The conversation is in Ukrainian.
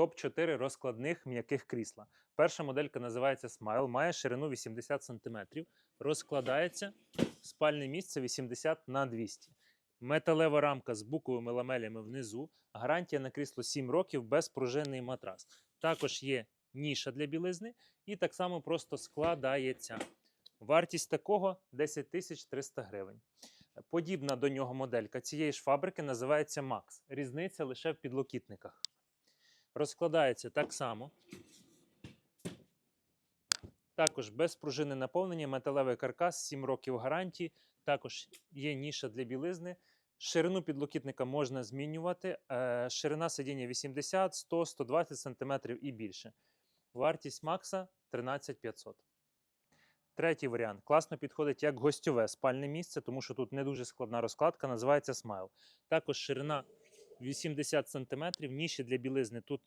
топ-4 розкладних м'яких крісла. Перша моделька називається Smile, має ширину 80 см, розкладається спальне місце 80 на 200 Металева рамка з буковими ламелями внизу. Гарантія на крісло 7 років безпружинний матрас. Також є ніша для білизни і так само просто складається. Вартість такого 10 тисяч 300 гривень. Подібна до нього моделька цієї ж фабрики називається Max. Різниця лише в підлокітниках. Розкладається так само. Також без пружини наповнення, металевий каркас, 7 років гарантії. Також є ніша для білизни. Ширину підлокітника можна змінювати. Е, Ширина сидіння 80, 100, 120 см і більше. Вартість Макса 13 500. Третій варіант. Класно підходить як гостьове спальне місце, тому що тут не дуже складна розкладка, називається Smile. Також ширина 80 см, ніші для білизни тут